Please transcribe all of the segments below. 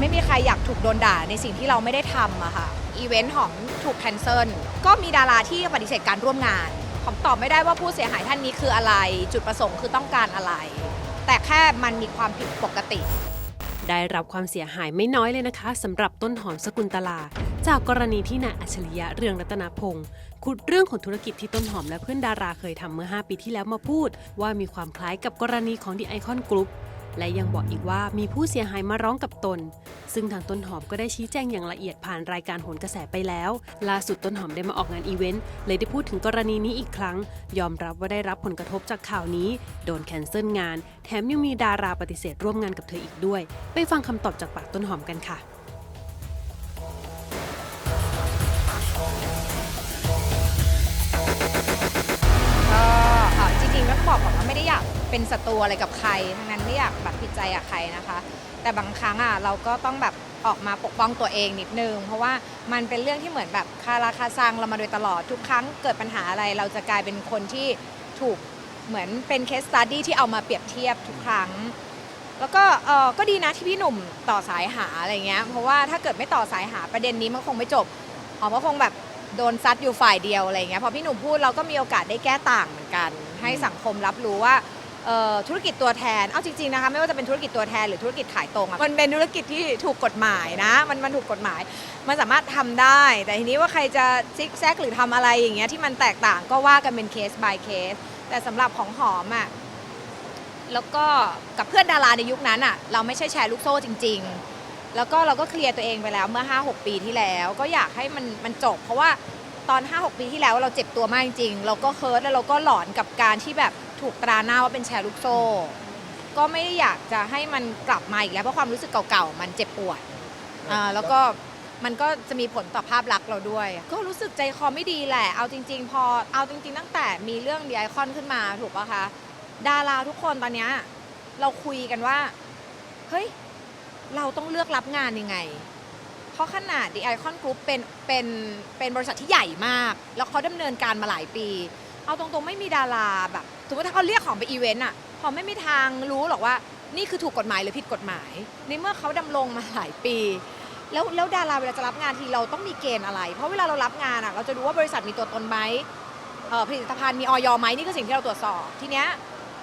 ไม่มีใครอยากถูกโดนด่าในสิ่งที่เราไม่ได้ทำอะค่ะ อีเวนต์หอมถูกแคนเซิล ก็มีดาราที่ปฏิเสธการร่วมงานหอมตอบไม่ได้ว่าผู้เสียหายท่านนี้คืออะไร จุดประสงค์คือต้องการอะไร แต่แค่มันมีความผิดปกติ ได้รับความเสียหายไม่น้อยเลยนะคะสำหรับต้นหอมสกุลตลา จากกรณีที่นายอัจฉริยะเรืองรัตนพงศ์ขุดเรื่องของธุรกิจที่ต้นหอมและเพื่อนดาราเคยทำเมื่อ 5 ปีที่แล้วมาพูด ว่ามีความคล้ายกับกรณีของดีไอคอนกรุ๊ป และยังบอกอีกว่ามีผู้เสียหายมาร้องกับตน ซึ่งทางต้นหอมก็ได้ชี้แจงอย่างละเอียดผ่านรายการโหนกระแสไปแล้ว ล่าสุดต้นหอมได้มาออกงานอีเวนต์เลยได้พูดถึงกรณีนี้อีกครั้ง ยอมรับว่าได้รับผลกระทบจากข่าวนี้ โดนแคนเซิลงาน แถมยังมีดาราปฏิเสธร่วมงานกับเธออีกด้วย ไปฟังคำตอบจากปากต้นหอมกันค่ะ บอกก่อนว่าไม่ได้อยากเป็นศัตรูอะไรกับใคร ทั้งนั้นไม่อยากแบบผิดใจกับใครนะคะ แต่บางครั้งอะเราก็ต้องแบบออกมาปกป้องตัวเองนิดนึง เพราะว่ามันเป็นเรื่องที่เหมือนแบบคาราคาซังเรามาโดยตลอดทุกครั้งเกิดปัญหาอะไร เราจะกลายเป็นคนที่ถูกเหมือนเป็นเคสตัดดี้ที่เอามาเปรียบเทียบทุกครั้ง แล้วก็เออก็ดีนะที่พี่หนุ่มต่อสายหาอะไรเงี้ยเพราะว่าถ้าเกิดไม่ต่อสายหาประเด็นนี้มันคงไม่จบหอมก็คงแบบโดนซัดอยู่ฝ่ายเดียวอะไรเงี้ยพอพี่หนุ่มพูดเราก็มีโอกาสได้แก้ต่างเหมือนกัน ให้สังคมรับรู้ว่าธุรกิจตัวแทน เอาจริงๆนะคะไม่ว่าจะเป็นธุรกิจตัวแทนหรือธุรกิจขายตรงมันเป็นธุรกิจที่ถูกกฎหมายนะ มันมันถูกกฎหมาย มันสามารถทำได้ แต่ทีนี้ว่าใครจะซิกแซกหรือทำอะไรอย่างเงี้ยที่มันแตกต่างก็ว่ากันเป็นเคส by เคส แต่สำหรับของหอมอะแล้วก็กับเพื่อนดาราในยุคนั้นอะเราไม่ใช่แชร์ลูกโซ่จริง ๆ แล้วก็เราก็เคลียร์ตัวเองไปแล้วเมื่อ 5-6 ปีที่แล้ว ก็อยากให้มันมันจบ เพราะว่า ตอน 5-6 ปีที่แล้วเราเจ็บตัวมากจริงๆเราก็เคิร์ดแล้วเราก็หลอนกับการที่แบบถูกตราหน้าว่าเป็นแชร์ลูกโซ่ ก็ไม่ได้อยากจะให้มันกลับมาอีกแล้วเพราะความรู้สึกเก่าๆมันเจ็บปวดอ่าแล้วก็มันก็จะมีผลต่อภาพลักษณ์เราด้วย ก็รู้สึกใจคอไม่ดีแหละ เอาจริง ๆ พอเอาจริง ๆ ตั้งแต่มีเรื่องดีไอคอนขึ้นมาถูกปะคะดาราทุกคนตอนเนี้ยเราคุยกันว่า เฮ้ย เราต้องเลือกรับงานยังไงเพ ราะขนาด The Icon Group เป็นเป็นเป็นบริษัทที่ใหญ่มาก แล้วเขาดำเนินการมาหลายปี เอาตรงๆไม่มีดาราแบบสมมติถ้าเขาเรียกของไปอีเวนต์อะเขาไม่มีทางรู้หรอกว่านี่คือถูกกฎหมายหรือผิดกฎหมายในเมื่อเขาดำรงมาหลายปี แล้วแล้วดาราเวลาจะรับงานทีเราต้องมีเกณฑ์อะไร เพราะเวลาเรารับงานอะเราจะดูว่าบริษัทมีตัวตนไหมเอ่อผลิตภัณฑ์มีออยไหมนี่คือสิ่งที่เราตรวจสอบทีเนี้ย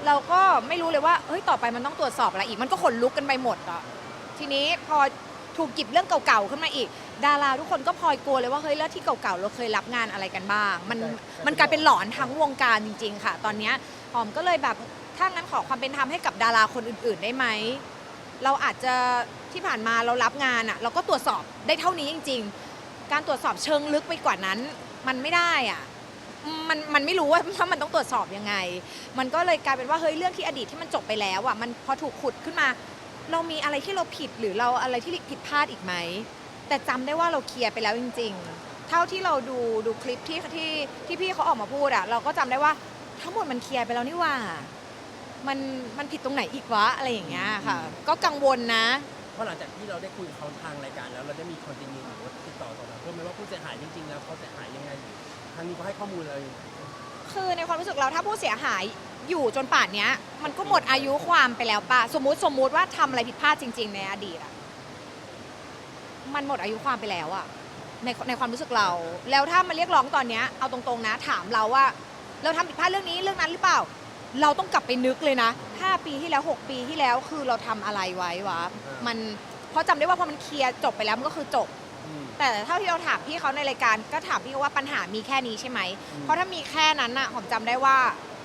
เราก็ไม่รู้เลยว่าเฮ้ยต่อไปมันต้องตรวจสอบอะไรอีกมันก็ขนลุกกันไปหมดอะทีนี้พอ ถูกหยิบเรื่องเก่าๆขึ้นมาอีก ดาราทุกคนก็พลอยกลัวเลยว่าเฮ้ยแล้วที่เก่าๆเราเคยรับงานอะไรกันบ้าง มันมันกลายเป็นหลอนทั้งวงการจริง ๆ ค่ะ ตอนเนี้ยหอมก็เลยแบบถ้างั้นขอความเป็นธรรมให้กับดาราคนอื่น ๆ ได้ไหมเราอาจจะที่ผ่านมาเรารับงานอะเราก็ตรวจสอบได้เท่านี้จริง ๆ การตรวจสอบเชิงลึกไปกว่านั้น มันไม่ได้อะมันมันไม่รู้ว่าว่ามันต้องตรวจสอบยังไง มันก็เลยกลายเป็นว่าเฮ้ยเรื่องที่อดีตที่มันจบไปแล้วอะมันพอถูกขุดขึ้นมา เรามีอะไรที่เราผิดหรือเราอะไรที่ผิดพลาดอีกไหม แต่จำได้ว่าเราเคลียร์ไปแล้วจริง ๆ เท่าที่เราดูดูคลิปที่ที่ที่พี่เขาออกมาพูดอะเราก็จำได้ว่าทั้งหมดมันเคลียร์ไปแล้วนี่หว่า มันมันผิดตรงไหนอีกวะอะไรอย่างเงี้ยค่ะ ก็กังวลนะ เพราะหลังจากที่เราได้คุยกับเขาทางรายการแล้วเราได้มีคอนติเนียหรือว่าติดต่อต่อมาเพื่อไหมว่าผู้เสียหายจริงๆแล้วเขาเสียหายยังไงทางนี้เขาให้ข้อมูลอะไรคือในความรู้สึกเราถ้าผู้เสียหาย อยู่จนป่านเนี้ย มันก็หมดอายุความไปแล้วป่ะ สมมุติสมมุติว่าทำอะไรผิดพลาดจริง ๆ ในอดีตอะมันหมดอายุความไปแล้วอะในในความรู้สึกเรา แล้วถ้ามาเรียกร้องตอนเนี้ยเอาตรงๆนะ ถามเราว่า เราทำผิดพลาดเรื่องนี้เรื่องนั้นหรือเปล่า เราต้องกลับไปนึกเลยนะ 5 ปีที่แล้ว 6 ปีที่แล้วคือเราทำอะไรไว้วะมันเพราะจำได้ว่าพอมันเคลียร์จบไปแล้วมันก็คือจบ อืม แต่เท่าที่เราถามพี่เขาในรายการก็ถามพี่เขาว่าปัญหามีแค่นี้ใช่ไหมอืมเพราะถ้ามีแค่นั้นน่ะหอมจำได้ว่า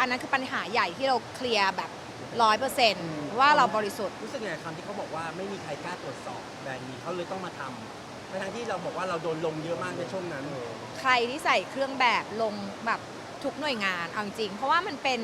อันนั้นคือปัญหาใหญ่ที่เราเคลียร์แบบร้อยเปอร์เซ็นต์ว่าเราบริสุทธิ์ รู้สึกไงคำที่เขาบอกว่าไม่มีใครกล้าตรวจสอบแบรนด์นี้เขาเลยต้องมาทำในทางที่เราบอกว่าเราโดนลงเยอะมากในช่วงนั้นใครที่ใส่เครื่องแบบลงแบบทุกหน่วยงานเอาจริงๆเพราะว่ามันเป็น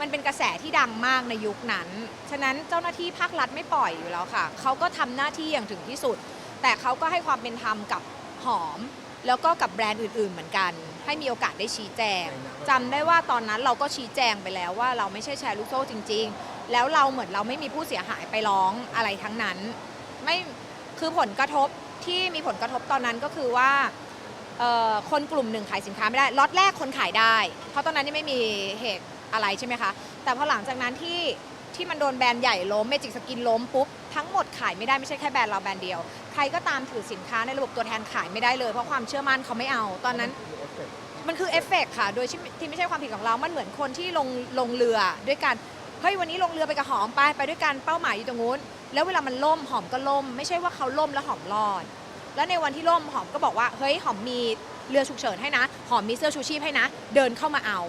มันเป็นกระแสที่ดังมากในยุคนั้น ฉะนั้นเจ้าหน้าที่ภาครัฐไม่ปล่อยอยู่แล้วค่ะ เขาก็ทำหน้าที่อย่างถึงที่สุด แต่เขาก็ให้ความเป็นธรรมกับหอม แล้วก็กับแบรนด์อื่น ๆ เหมือนกัน ให้มีโอกาสได้ชี้แจงจำได้ว่าตอนนั้นเราก็ชี้แจงไปแล้วว่าเราไม่ใช่แชร์ลูกโซ่จริง ๆ แล้วเราเหมือนเราไม่มีผู้เสียหายไปร้องอะไรทั้งนั้น ไม่คือผลกระทบที่มีผลกระทบตอนนั้นก็คือว่าคนกลุ่มหนึ่งขายสินค้าไม่ได้ล็อตแรกคนขายได้ เพราะตอนนั้นยังไม่มีเหตุอะไรใช่ไหมคะ แต่พอหลังจากนั้นที่ ที่มันโดนแบรนด์ใหญ่ล้มเมจิกสกินล้มปุ๊บทั้งหมดขายไม่ได้ไม่ใช่แค่แบรนด์เราแบรนด์เดียว ใครก็ตามถือสินค้าในระบบตัวแทนขายไม่ได้เลยเพราะความเชื่อมั่นเขาไม่เอา ตอนนั้นมันคือเอฟเฟกต์ค่ะ โดยที่ที่ไม่ใช่ความผิดของเรา มันเหมือนคนที่ลงลงเรือด้วยกัน เฮ้ยวันนี้ลงเรือไปกับหอมไปไปด้วยกันเป้าหมายอยู่ตรงนู้น แล้วเวลามันล่มหอมก็ล่ม ไม่ใช่ว่าเขาล่มแล้วหอมรอด แล้วในวันที่ล่มหอมก็บอกว่าเฮ้ยหอมมีเรือฉุกเฉินให้นะ หอมมีเสื้อชูชีพให้นะ เดินเข้ามาเอา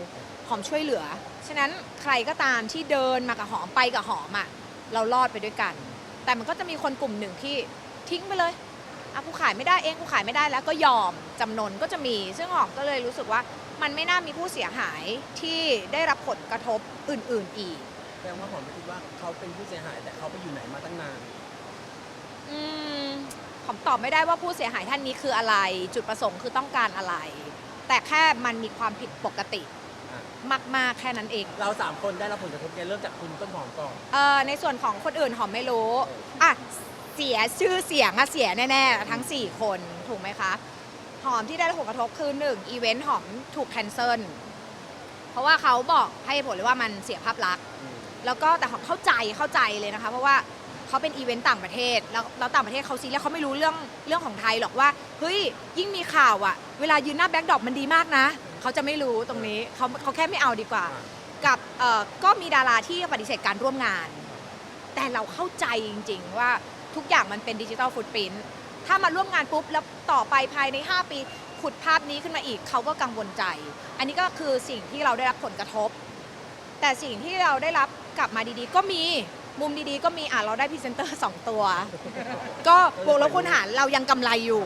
หอมช่วยเหลือ ฉะนั้นใครก็ตามที่เดินมากับหอมไปกับหอมอะเรารอดไปด้วยกัน แต่มันก็จะมีคนกลุ่มหนึ่งที่ทิ้งไปเลยอะกูขายไม่ได้เองกูขายไม่ได้แล้วก็ยอมจำนนก็จะมี ซึ่งหอมก็เลยรู้สึกว่ามันไม่น่ามีผู้เสียหายที่ได้รับผลกระทบอื่น ๆอีกแสดงว่าหอมไม่คิดว่าเขาเป็นผู้เสียหายแต่เขาไปอยู่ไหนมาตั้งนานอืมผมตอบไม่ได้ว่าผู้เสียหายท่านนี้คืออะไร จุดประสงค์คือต้องการอะไร แต่แค่มันมีความผิดปกติอะ มาก ๆ แค่นั้นเองเราสามคนได้รับผลกระทบกันเริ่มจากคุณต้นหอมก่อน เอ่อในส่วนของคนอื่นหอมไม่รู้อะเสียชื่อเสียงอะเสียแน่ ๆ ทั้ง 4 คนถูกไหมคะหอมที่ได้รับผลกระทบคือหนึ่งอีเวนต์หอมถูกแคนเซิลเพราะว่าเขาบอกให้เหตุผลเลยว่ามันเสียภาพลักษณ์แล้วก็แต่หอมเข้าใจเข้าใจเลยนะคะ เพราะว่าเขาเป็นอีเวนต์ต่างประเทศแล้วแล้วต่างประเทศเขาซีแล้วเขาไม่รู้เรื่องเรื่องของไทยหรอกว่าเฮ้ยยิ่งมีข่าวอะเวลายืนหน้าแบ็คดรอปมันดีมากนะ เขาจะไม่รู้ตรงนี้เขาเขาแค่ไม่เอาดีกว่าอ่า กับเอ่อก็มีดาราที่ปฏิเสธการร่วมงาน แต่เราเข้าใจจริง ๆ ว่าทุกอย่างมันเป็นดิจิ t a ลฟุตปรินถ้ามาร่วมงานปุ๊บ แล้วต่อไปภายใน 5 ปีขุดภาพนี้ขึ้นมาอีกเขาก็กังวลใจ อันนี้ก็คือสิ่งที่เราได้รับผลกระทบ แต่สิ่งที่เราได้รับกลับมาดีๆ ก็มีมุมดีๆ ก็มีอะเราได้พรีเซนเตอร์สองตัว ก็บวกลบคูณหารเรายังกำไรอยู่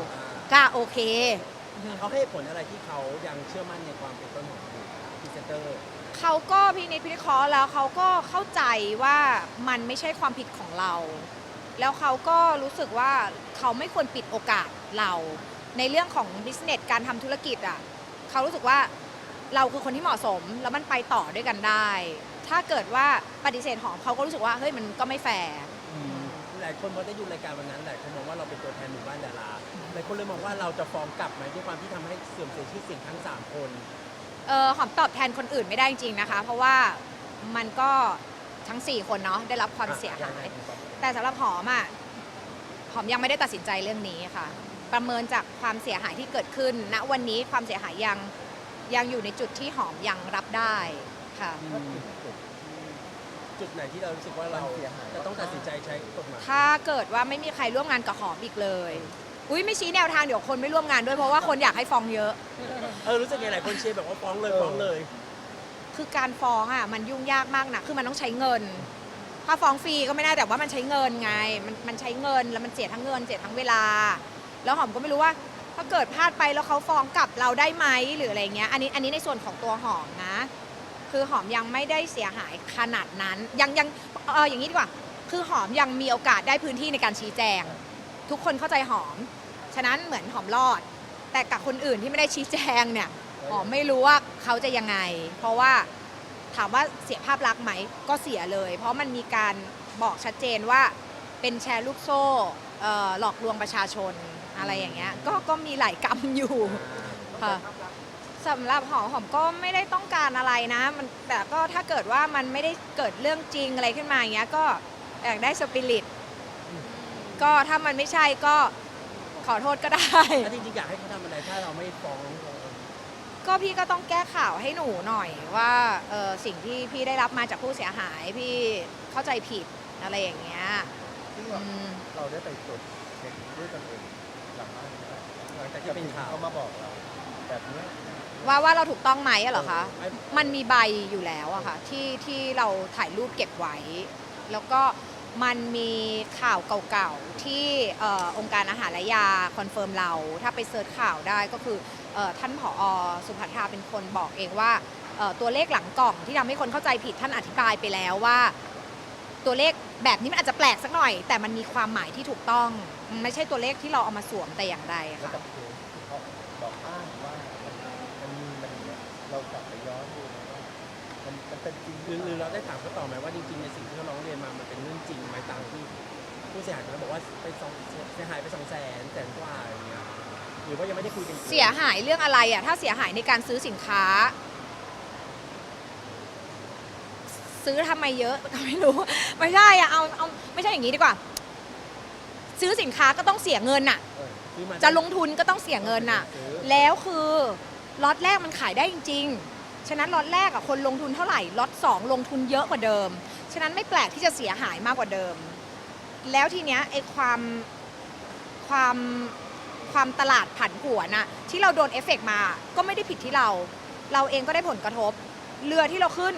ก็โอเค เขาให้เหตุผลอะไรที่เขายังเชื่อมั่นในความเป็นต้นหอมอยู่พรีเซนเตอร์ เขาก็พินิจพิเคราะห์แล้วเขาก็เข้าใจว่ามันไม่ใช่ความผิดของเรา แล้วเขาก็รู้สึกว่าเขาไม่ควรปิดโอกาสเรา ในเรื่องของบิสเนสการทำธุรกิจอะเขารู้สึกว่าเราคือคนที่เหมาะสมแล้วมันไปต่อด้วยกันได้ ถ้าเกิดว่าปฏิเสธหอมเขาก็รู้สึกว่าเฮ้ยมันก็ไม่แฟร์ หลายคนพอได้ดูรายการวันนั้นหลายคนมองว่าเราเป็นตัวแทนหมู่บ้านดารา หลายคนเลยมองว่าเราจะฟ้องกลับไหมด้วยความที่ทำให้เสื่อมเสียชื่อเสียงทั้งสามคน เออหอมตอบแทนคนอื่นไม่ได้จริงๆนะคะ เพราะว่ามันก็ทั้ง 4 คนเนาะได้รับความเสียหาย แต่สำหรับหอมอะหอมยังไม่ได้ตัดสินใจเรื่องนี้ค่ะ ประเมินจากความเสียหายที่เกิดขึ้น ณวันนี้ความเสียหายยังยังอยู่ในจุดที่หอมยังรับได้ค่ะ จุดไหนที่เรารู้สึกว่าเราจะต้องตัดสินใจใช้กฎหมายถ้าเกิดว่าไม่มีใครร่วมงานกับหอมอีกเลย อุ้ยไม่ชี้แนวทางเดี๋ยวคนไม่ร่วมงานด้วยเพราะว่าคนอยากให้ฟ้องเยอะ เออรู้สึกไงหลายคนเชียร์แบบว่าฟ้องเลยฟ้องเลยคือการฟ้องอะมันยุ่งยากมากนะคือมันต้องใช้เงิน ถ้าฟ้องฟรีก็ไม่ได้แต่ว่ามันใช้เงินไง มันมันใช้เงินแล้วมันเสียทั้งเงินเสียทั้งเวลา แล้วหอมก็ไม่รู้ว่า ถ้าเกิดพลาดไปแล้วเขาฟ้องกลับเราได้ไหมหรืออะไรเงี้ย อันนี้อันนี้ในส่วนของตัวหอมนะ คือหอมยังไม่ได้เสียหายขนาดนั้น ยังยังเอออย่างนี้ดีกว่า คือหอมยังมีโอกาสได้พื้นที่ในการชี้แจง ทุกคนเข้าใจหอมฉะนั้นเหมือนหอมรอด แต่กับคนอื่นที่ไม่ได้ชี้แจงเนี่ยหอมไม่รู้ว่าเขาจะยังไง เพราะว่าถามว่าเสียภาพลักษณ์ไหมก็เสียเลย เพราะมันมีการบอกชัดเจนว่าเป็นแชร์ลูกโซ่เอ่อหลอกลวงประชาชนอะไรอย่างเงี้ยก็ก็มีหลายกรรมอยู่ค่ะสำหรับหอมหอมก็ไม่ได้ต้องการอะไรนะ มันแต่ก็ถ้าเกิดว่ามันไม่ได้เกิดเรื่องจริงอะไรขึ้นมาอย่างเงี้ยก็อยากได้สปิริตก็ถ้ามันไม่ใช่ก็ ขอโทษก็ได้ ถ้าจริงๆอยากให้เขาทำอะไรถ้าเราไม่ฟ้องก็พี่ก็ต้องแก้ข่าวให้หนูหน่อยว่าเออสิ่งที่พี่ได้รับมาจากผู้เสียหายพี่เข้าใจผิดอะไรอย่างเงี้ยซึ่งอืเรามเราได้ไปตรวจเช็คด้วยตนเองหลังบ้านไหมหลังจากที่เป็นข่าวเขามาบอกเรา แบบเนี้ยว่าว่าเราถูกต้องไหมอะเหรอคะ ไม่มันมีใบอยู่แล้วอะค่ะที่ที่เราถ่ายรูปเก็บไว้ แล้วก็ มันมีข่าวเก่าๆ ที่เอ่อองค์การอาหารและยาคอนเฟิร์มเรา ถ้าไปเซิร์ชข่าวได้ก็คือเอ่อท่านผอสุภัทราเป็นคนบอกเองว่าเอ่อตัวเลขหลังกล่องที่ทำให้คนเข้าใจผิดท่านอธิบายไปแล้วว่า ตัวเลขแบบนี้มันอาจจะแปลกสักหน่อย แต่มันมีความหมายที่ถูกต้องมันไม่ใช่ตัวเลขที่เราเอามาสวมแต่อย่างใดแล้วค่ะกับเคสที่เขาบอกอ้างว่ามันมันมีมันอย่างเนี้ยเรากลับไปย้อนดูไหมว่ามันมันเป็นจริงหรือหรือเราได้ถามเขาต่อไหมว่าจริงๆในสิ่ง สียหายเขาบอกว่าไปสองเสียหายไปสองแสนแสนกว่าอย่างเงี้ยหรือว่ายังไม่ได้คุยกันเสียหายเรื่องอะไรอะ ถ้าเสียหายในการซื้อสินค้า ซื้อทำไมเยอะก็ไม่รู้ ไม่ใช่อะเอาเอาไม่ใช่อย่างนี้ดีกว่า ซื้อสินค้าก็ต้องเสียเงินอะเออซื้อมา จะลงทุนก็ต้องเสียเงินอะซื้อ แล้วคือล็อตแรกมันขายได้จริง ๆ ฉะนั้นล็อตแรกอะคนลงทุนเท่าไหร่ล็อตสองลงทุนเยอะกว่าเดิม ฉะนั้นไม่แปลกที่จะเสียหายมากกว่าเดิม แล้วทีเนี้ยไอ้ความความความตลาดผันผวนอะที่เราโดนเอฟเฟกต์มาก็ไม่ได้ผิดที่เรา เราเองก็ได้ผลกระทบ เรือที่เราขึ้น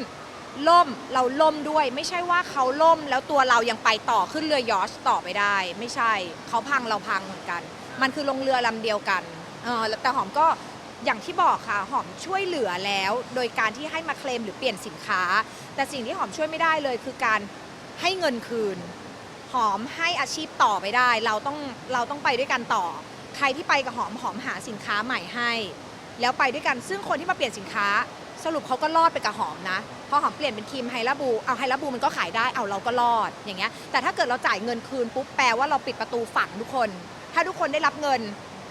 ล่มเราล่มด้วย ไม่ใช่ว่าเขาล่มแล้วตัวเรายังไปต่อขึ้นเรือยอชต่อไปได้ ไม่ใช่เขาพังเราพังเหมือนกัน มันคือลงเรือลำเดียวกันเออแต่หอมก็อย่างที่บอกค่ะหอมช่วยเหลือแล้ว โดยการที่ให้มาเคลมหรือเปลี่ยนสินค้า แต่สิ่งที่หอมช่วยไม่ได้เลยคือการให้เงินคืน หอมให้อาชีพต่อไปได้ เราต้องเราต้องไปด้วยกันต่อ ใครที่ไปกับหอมหอมหาสินค้าใหม่ให้ แล้วไปด้วยกันซึ่งคนที่มาเปลี่ยนสินค้า สรุปเขาก็รอดไปกับหอมนะพอหอมเปลี่ยนเป็นครีมไฮลาบูเอาไฮลาบูมันก็ขายได้เอาเราก็รอดอย่างเงี้ยแต่ถ้าเกิดเราจ่ายเงินคืนปุ๊บแปลว่าเราปิดประตูฝั่งทุกคน ถ้าทุกคนได้รับเงิน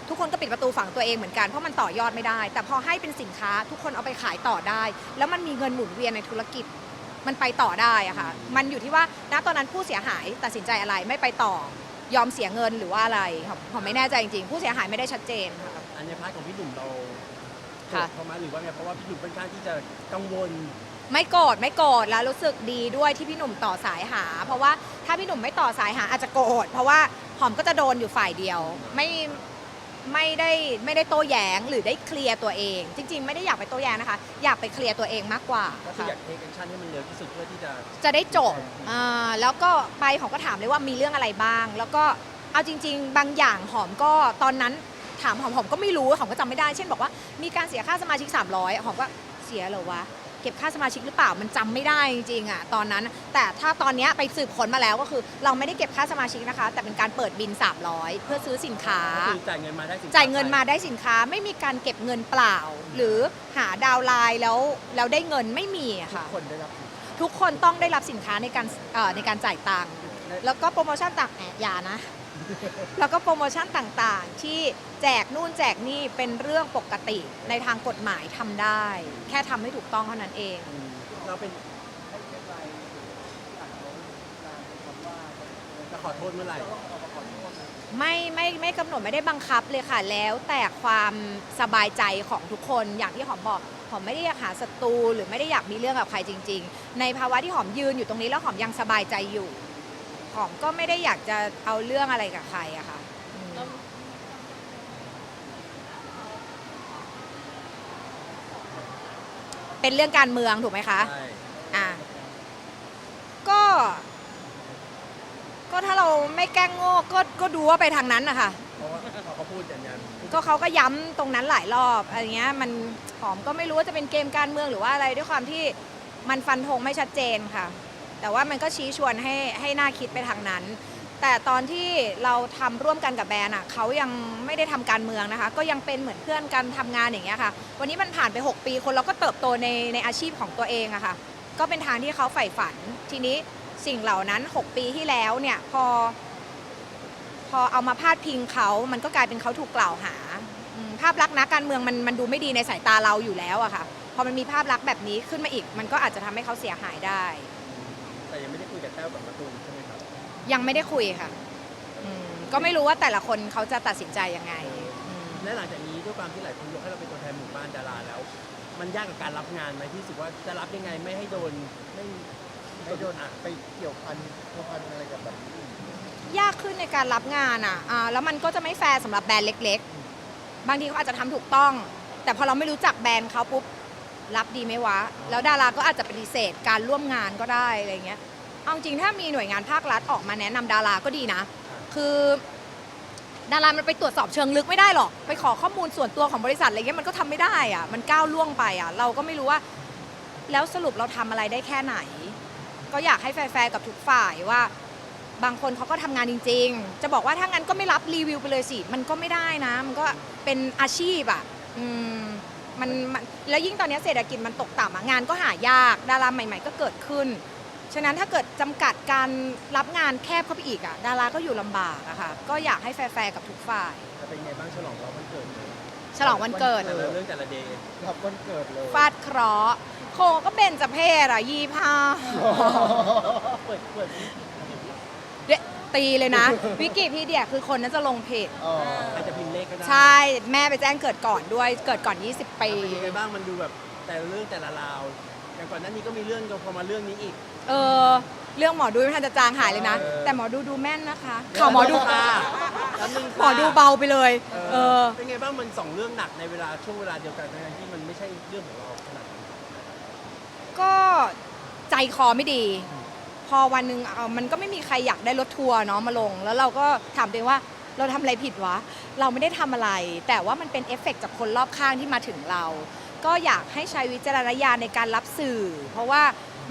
ทุกคนก็ปิดประตูฝั่งตัวเองเหมือนกันเพราะมันต่อยอดไม่ได้ แต่พอให้เป็นสินค้าทุกคนเอาไปขายต่อได้ แล้วมันมีเงินหมุนเวียนในธุรกิจ มันไปต่อได้อะค่ะ มันอยู่ที่ว่าณตอนนั้นผู้เสียหายตัดสินใจอะไรไม่ไปต่อยอมเสียเงินหรือว่าอะไรหอมหอมไม่แน่ใจจริงๆ ผู้เสียหายไม่ได้ชัดเจนค่ะอันในพาร์ทของพี่หนุ่มเราค่ะโกรธเขามาหรือว่าไงเพราะว่าพี่หนุ่มค่อนข้างที่จะกังวล ไม่โกรธไม่โกรธแล้วรู้สึกดีด้วยที่พี่หนุ่มต่อสายหา เพราะว่าถ้าพี่หนุ่มไม่ต่อสายหาอาจจะโกรธเพราะว่าหอมก็จะโดนอยู่ฝ่ายเดียว ไม่ ไม่ได้ไม่ได้โต้แย้งหรือได้เคลียร์ตัวเอง จริง ๆ ไม่ได้อยากไปโต้แย้งนะคะ อยากไปเคลียร์ตัวเองมากกว่าก็คือค่ะอยากเทคแอคชั่นให้มันเร็วที่สุดเพื่อที่จะ จะได้จบอ่าแล้วก็ไปหอมก็ถามเลยว่ามีเรื่องอะไรบ้าง แล้วก็เอาจริง ๆ บางอย่างหอมก็ตอนนั้นถามหอมหอมก็ไม่รู้หอมก็จำไม่ได้ เช่นบอกว่ามีการเสียค่าสมาชิก 300หอมก็เสียเหรอวะ เก็บค่าสมาชิกหรือเปล่ามันจำไม่ได้จริงๆอะตอนนั้น แต่ถ้าตอนเนี้ยไปสืบค้นมาแล้วก็คือ เราไม่ได้เก็บค่าสมาชิกนะคะ แต่เป็นการเปิดบิน 300 เพื่อซื้อสินค้า ก็คือจ่ายเงินมาได้สินค้จ่ายเงินมาได้สินค้าไม่มีการเก็บเงินเปล่า หรือหาดาวน์ไลน์แล้วแล้วได้เงินไม่มีอะทุกค่ะคนได้รับสิทธิ์ทุกคนต้องได้รับสินค้าในการเอ่อในการจ่ายตังค์แล้วก็โปรโมชั่นต่างแอบอย่านะ แล้วก็โปรโมชั่นต่างๆ ที่ แจกนู่นแจกนี่เป็นเรื่องปกติในทางกฎหมายทำได้ แค่ทำให้ถูกต้องเท่านั้นเองอืมเราเป็นจะขอโทษเมื่อไหร่ไม่ไม่ไม่กำหนดไม่ได้บังคับเลยค่ะ แล้วแต่ความสบายใจของทุกคนอย่างที่หอมบอกหอมไม่ได้อยากหาศัตรูหรือไม่ได้อยากมีเรื่องกับใครจริง ๆ ในภาวะที่หอมยืนอยู่ตรงนี้แล้วหอมยังสบายใจอยู่หอมก็ไม่ได้อยากจะเอาเรื่องอะไรกับใครอะค่ะอืม เป็นเรื่องการเมืองถูกไหมคะใช่อะก็ ก็ถ้าเราไม่แกล้งโง่ก็ก็ดูว่าไปทางนั้นนะคะ เพราะว่าเขาก็พูดอย่างนั้นก็เขาก็ย้ำตรงนั้นหลายรอบอะไรเงี้ยมันหอมก็ไม่รู้ว่าจะเป็นเกมการเมืองหรือว่าอะไรด้วยความที่มันฟันธงไม่ชัดเจนค่ะ แต่ว่ามันก็ชี้ชวนให้ให้น่าคิดไปทางนั้น แต่ตอนที่เราทำร่วมกันกับแบรนด์อะเขายังไม่ได้ทำการเมืองนะคะ ก็ยังเป็นเหมือนเพื่อนกันทำงานอย่างเงี้ยค่ะ วันนี้มันผ่านไป 6 ปีคนเราก็เติบโตในในอาชีพของตัวเองอะค่ะ ก็เป็นทางที่เขาใฝ่ฝัน ทีนี้สิ่งเหล่านั้น 6 ปีที่แล้วเนี่ยพอ พอเอามาพาดพิงเขา มันก็กลายเป็นเขาถูกกล่าวหา ภาพลักษณ์นักการเมืองมันมันดูไม่ดีในสายตาเราอยู่แล้วอะค่ะ พอมันมีภาพลักษณ์แบบนี้ขึ้นมาอีก มันก็อาจจะทำให้เขาเสียหายได้ แต่ยังไม่ได้คุยกับแต้วกับมะตูมใช่ไหมครับ ยังไม่ได้คุยค่ะอืมก็ไม่รู้ว่าแต่ละคนเขาจะตัดสินใจยังไงอืม และหลังจากนี้ด้วยความที่หลายคนยกให้เราเป็นตัวแทนหมู่บ้านดาราแล้ว มันยากกับการรับงานไหมที่รู้สึกว่าจะรับยังไงไม่ให้โดนไม่ไม่โดนไปเกี่ยวพันพัวพันอะไรกับแบบนี้ยากขึ้นในการรับงานอะอ่าแล้วมันก็จะไม่แฟร์สำหรับแบรนด์เล็ก ๆ บางทีเขาอาจจะทำถูกต้อง แต่พอเราไม่รู้จักแบรนด์เขาปุ๊บ รับดีไหมวะ แล้วดาราก็อาจจะปฏิเสธการร่วมงานก็ได้อะไรเงี้ย เอาจริงถ้ามีหน่วยงานภาครัฐออกมาแนะนำดาราก็ดีนะ คือดารามันไปตรวจสอบเชิงลึกไม่ได้หรอก ไปขอข้อมูลส่วนตัวของบริษัทอะไรเงี้ยมันก็ทำไม่ได้อะมันก้าวล่วงไปอะเราก็ไม่รู้ว่า แล้วสรุปเราทำอะไรได้แค่ไหน ก็อยากให้แฟร์ๆกับทุกฝ่ายว่า บางคนเขาก็ทำงานจริง ๆ จะบอกว่าถ้างั้นก็ไม่รับรีวิวไปเลยสิ มันก็ไม่ได้นะ มันก็เป็นอาชีพอะอืมมันมันแล้วยิ่งตอนนี้เศรษฐกิจมันตกต่ำอะงานก็หายาก ดาราใหม่ ๆ ก็เกิดขึ้น ฉะนั้นถ้าเกิดจำกัดการรับงานแคบเข้าไปอีกอะดาราก็อยู่ลำบากอะค่ะ ก็อยากให้แฟร์ๆกับทุกฝ่ายจะเป็นไงบ้างฉลองเรามันเกิดฉลองวันเกิด แต่ละเรื่องแต่ละเดย์รับวันเกิดเลยฟาดเคราะห์โคก็เบนจะเพศอะยี่ห้าเปิดเปิดเดะตีเลยนะ วิกิพีเดียคือคนนั้นจะลงเพจเออใครจะพิมพ์เลขก็ได้ใช่แม่ไปแจ้งเกิดก่อนด้วยเกิดก่อน 20 ปี เป็นยังไงบ้างมันดูแบบแต่ละเรื่องแต่ละราว อย่างก่อนหน้านี้ก็มีเรื่องพอมาเรื่องนี้อีก เออเรื่องหมอดูไม่ทันจะจางหายเลยนะเออแต่หมอดูดูแม่นนะคะข่าวหมอดูค่ะแป๊บนึงหมอดูเบาไปเลยเอเอออ เป็นไงบ้างมันสองเรื่องหนักในเวลาช่วงเวลาเดียวกันทั้งๆที่มันไม่ใช่เรื่องของเราขนาดนั้นก็ใจคอไม่ดี พอวันหนึ่งเอามันก็ไม่มีใครอยากได้รถทัวร์เนาะมาลง แล้วเราก็ถามตัวเองว่าเราทำอะไรผิดวะ เราไม่ได้ทำอะไร แต่ว่ามันเป็นเอฟเฟกต์จากคนรอบข้างที่มาถึงเรา ก็อยากให้ใช้วิจารณญาณในการรับสื่อ เพราะว่า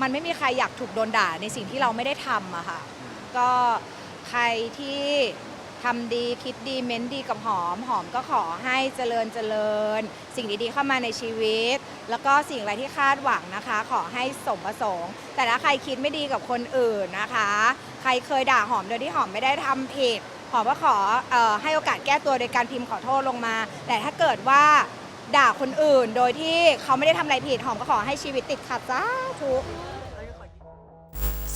มันไม่มีใครอยากถูกโดนด่าในสิ่งที่เราไม่ได้ทำอะค่ะก็ใครที่ทำดีคิดดีเม้นดีกับหอม หอมก็ขอให้เจริญเจริญ สิ่งดีๆเข้ามาในชีวิต แล้วก็สิ่งอะไรที่คาดหวังนะคะ ขอให้สมประสงค์ แต่ถ้าใครคิดไม่ดีกับคนอื่นนะคะ ใครเคยด่าหอมโดยที่หอมไม่ได้ทำผิดหอมก็ขอเออให้โอกาสแก้ตัวโดยการพิมพ์ขอโทษลงมา แต่ถ้าเกิดว่า ด่าคนอื่น โดยที่เขาไม่ได้ทำอะไรผิดหอมก็ขอให้ชีวิตติดขัดจ้าทุก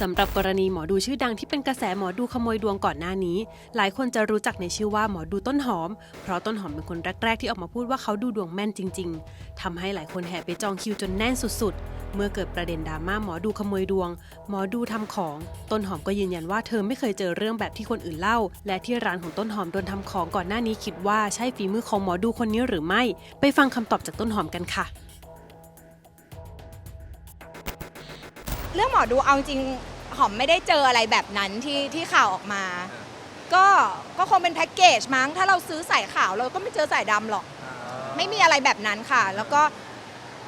สำหรับกรณีหมอดูชื่อดังที่เป็นกระแสหมอดูขโมยดวงก่อนหน้านี้ หลายคนจะรู้จักในชื่อว่าหมอดูต้นหอม เพราะต้นหอมเป็นคนแรก ๆ ที่ออกมาพูดว่าเขาดูดวงแม่นจริง ๆทำให้หลายคนแห่ไปจองคิวจนแน่นสุด ๆ เมื่อเกิดประเด็นดราม่าหมอดูขโมยดวง หมอดูทำของ ต้นหอมก็ยืนยันว่าเธอไม่เคยเจอเรื่องแบบที่คนอื่นเล่า และที่ร้านของต้นหอมโดนทำของก่อนหน้านี้คิดว่าใช่ฝีมือของหมอดูคนนี้หรือไม่ ไปฟังคำตอบจากต้นหอมกันค่ะเรื่องหมอดูเอาจริง หอมไม่ได้เจออะไรแบบนั้นที่ที่ข่าวออกมา ก็ก็คงเป็นแพ็กเกจมั้ง ถ้าเราซื้อสายขาวเราก็ไม่เจอสายดำหรอก ไม่มีอะไรแบบนั้นค่ะ แล้วก็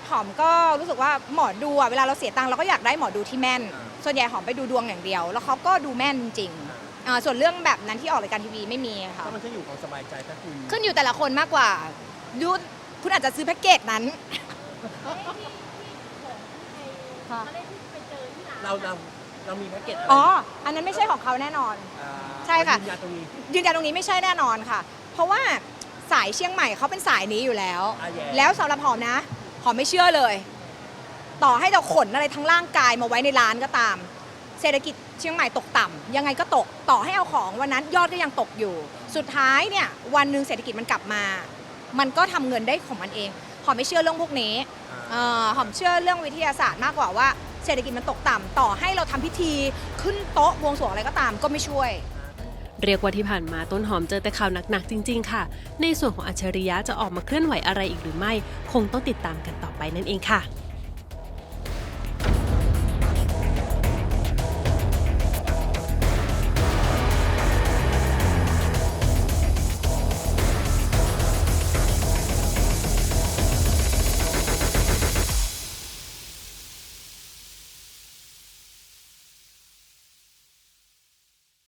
หอมก็รู้สึกว่าหมอดูอะเวลาเราเสียตังค์เราก็อยากได้หมอดูที่แม่น ส่วนใหญ่หอมไปดูดวงอย่างเดียว แล้วเขาก็ดูแม่นจริงๆอ่าส่วนเรื่องแบบนั้นที่ออกรายการทีวีไม่มีค่ะ ก็มันขึ้นอยู่ความสบายใจถ้าคุณขึ้นอยู่แต่ละคนมากกว่าดูคุณอาจจะซื้อแพ็กเกจนั้น ค่ะ เราเรา เรามีแพ็กเกจอะไรอ๋อ อันนั้นไม่ใช่ของเขาแน่นอนาใช่ค่ะ ยืนยันตรงนี้ ยืนยันตรงนี้ไม่ใช่แน่นอนค่ะ เพราะว่าสายเชียงใหม่เขาเป็นสายนี้อยู่แล้ว อะแย่ แล้วสำหรับหอมนะ หอมไม่เชื่อเลย ต่อให้เราขนอะไรทั้งร่างกายมาไว้ในร้านก็ตาม เศรษฐกิจเชียงใหม่ตกต่ำยังไงก็ตก ต่อให้เอาของวันนั้นยอดก็ยังตกอยู่ สุดท้ายเนี่ยวันหนึ่งเศรษฐกิจมันกลับมา มันก็ทำเงินได้ของมันเอง หอมไม่เชื่อเรื่องพวกนี้ เอ่อหอมเชื่อเรื่องวิทยาศาสตร์มากกว่าว่า เศรษฐกิจมันตกต่ำต่อให้เราทำพิธีขึ้นโต๊ะบวงสรวงอะไรก็ตามก็ไม่ช่วย เรียกว่าที่ผ่านมาต้นหอมเจอแต่ข่าวหนักๆจริง ๆ ค่ะ ในส่วนของอัจฉริยะจะออกมาเคลื่อนไหวอะไรอีกหรือไม่ คงต้องติดตามกันต่อไปนั่นเองค่ะ